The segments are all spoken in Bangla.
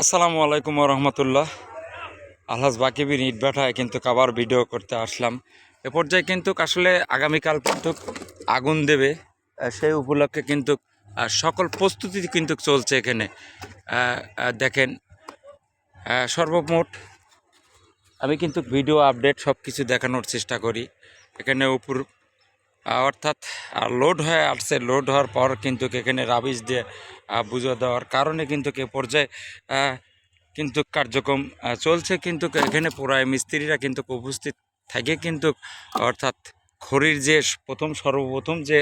আসসালামু আলাইকুম রহমতুল্লাহ। আলহাজ বাকিবির ইট ভাটায় কিন্তু আবার ভিডিও করতে আসলাম। এ পর্যায়ে কিন্তু আসলে আগামীকাল কিন্তু আগুন দেবে। সেই উপলক্ষে কিন্তু সকল প্রস্তুতি কিন্তু চলছে এখানে। দেখেন সর্বমোট আমি কিন্তু ভিডিও আপডেট সব কিছু দেখানোর চেষ্টা করি। এখানে উপর অর্থাৎ লোড হয়ে আসছে। লোড হওয়ার পর কিন্তু এখানে রাবিশ দিয়ে বুঝো দেওয়ার কারণে কিন্তু এ পর্যায়ে কিন্তু কার্যক্রম চলছে। কিন্তু এখানে পুরায় মিস্ত্রিরা কিন্তু উপস্থিত থাকে কিন্তু, অর্থাৎ খড়ির যে প্রথম সর্বপ্রথম যে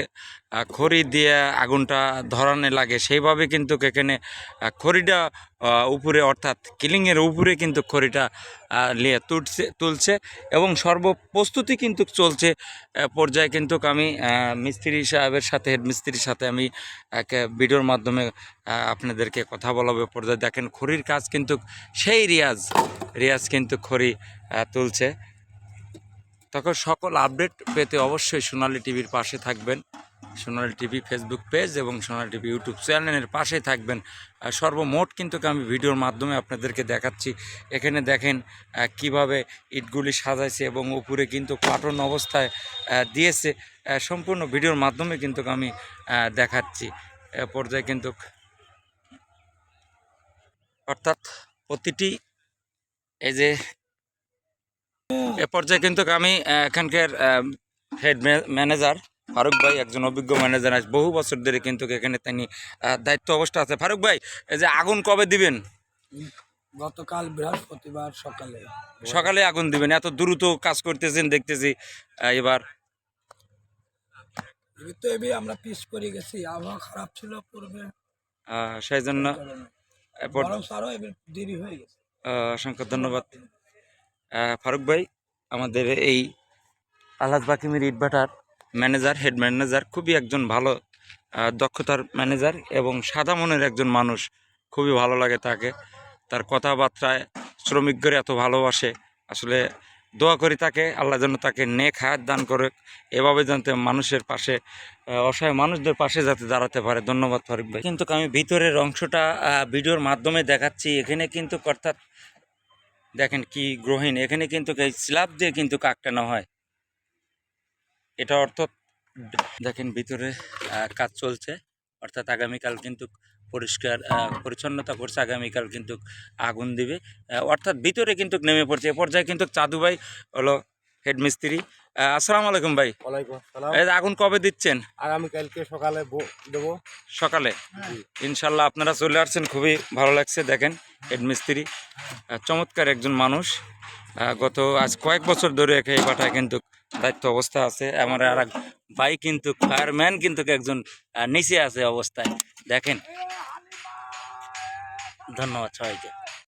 খড়ি দিয়ে আগুনটা ধরানো লাগে, সেইভাবে কিন্তু এখানে খড়িটা উপরে অর্থাৎ কিলিংয়ের উপরে কিন্তু খড়িটা নিয়ে তুলছে তুলছে এবং সর্বপ্রস্তুতি কিন্তু চলছে পর্যায়ে কিন্তু আমি মিস্ত্রি সাহেবের সাথে, হেড মিস্ত্রির সাথে আমি, এক ভিডিওর মাধ্যমে আপনাদেরকে কথা বলাবে পর্যায়ে দেখেন খড়ির কাজ কিন্তু, সেই রিয়াজ রিয়াজ কিন্তু খড়ি তুলছে। তখন সকল আপডেট পেতে অবশ্যই সোনালী টিভির পাশে থাকবেন। সোনালী টিভি ফেসবুক পেজ এবং সোনালী টিভি ইউটিউব চ্যানেলের পাশে থাকবেন। সর্বমোট কিন্তু আমি ভিডিওর মাধ্যমে আপনাদেরকে দেখাচ্ছি। এখানে দেখেন কীভাবে ইটগুলি সাজাইছে এবং উপরে কিন্তু কার্টন অবস্থায় দিয়েছে। সম্পূর্ণ ভিডিওর মাধ্যমে কিন্তু আমি দেখাচ্ছি। পর্যায়ে কিন্তু অর্থাৎ প্রতিটি এই যে এ পর্যায়ে কিন্তু আমি এখানকার হেড ম্যানেজার ফারুক ভাই একজন অভিজ্ঞ ম্যানেজার আজ বহু বছর ধরে কিন্তু এখানে তিনি দায়িত্ব অবস্থা আছে। ফারুক ভাই এই যে আগুন কবে দিবেন? গতকাল বৃহস্পতিবার সকালে। সকালে আগুন দিবেন এত দ্রুত কাজ করতেছেন দেখতেছি এবার। এবার তো এবি আমরা পিস করে গেছি আবহাওয়া খারাপ ছিল পূর্বে। সেই জন্য দেরি হয়ে গেছে। অসংখ্য ধন্যবাদ। ফারুক ভাই, আমাদের এই আলহাজ বাকিমির ইটভাটার ম্যানেজার হেড ম্যানেজার খুবই একজন ভালো দক্ষতার ম্যানেজার এবং সাদা মনের একজন মানুষ। খুবই ভালো লাগে তাকে। তার কথাবার্তায় শ্রমিকদের এত ভালোবাসে। আসলে দোয়া করি তাকে, আল্লাহ যেন তাকে নেক হায়াত দান করে এভাবে যাতে মানুষের পাশে অসহায় মানুষদের পাশে যাতে দাঁড়াতে পারে। ধন্যবাদ ফারুক ভাই। কিন্তু আমি ভিতরের অংশটা ভিডিওর মাধ্যমে দেখাচ্ছি। এখানে কিন্তু অর্থাৎ দেখেন কি গ্রহীণ এখানে কিন্তু এই স্ল্যাব দিয়ে কিন্তু কাকটানো হয়। এটা অর্থাৎ দেখেন ভিতরে কাজ চলছে। অর্থাৎ আগামীকাল কিন্তু পরিষ্কার পরিচ্ছন্নতা করছে আগামীকাল কিন্তু আগুন দিবে। অর্থাৎ ভিতরে কিন্তু নেমে পড়ছে। এ পর্যায়ে কিন্তু চাদু ভাই হলো হেড মিস্ত্রি আসসালামু আলাইকুম ভাই। আগুন কবে দিচ্ছেন? আগামীকালকে সকালে দেবো। সকালে? ইনশাল্লাহ আপনারা চলে আসছেন খুবই ভালো লাগছে দেখেন। হেড মিস্ত্রি। চমৎকার একজন মানুষ। গত আজ কয়েক বছর ধরে এই পাঠায় কিন্তু দায়িত্ব অবস্থা আছে। আমার আর ভাই কিন্তু ফায়ারম্যান কিন্তু একজন নিচে আছে অবস্থায়। দেখেন। ধন্যবাদ সবাইকে।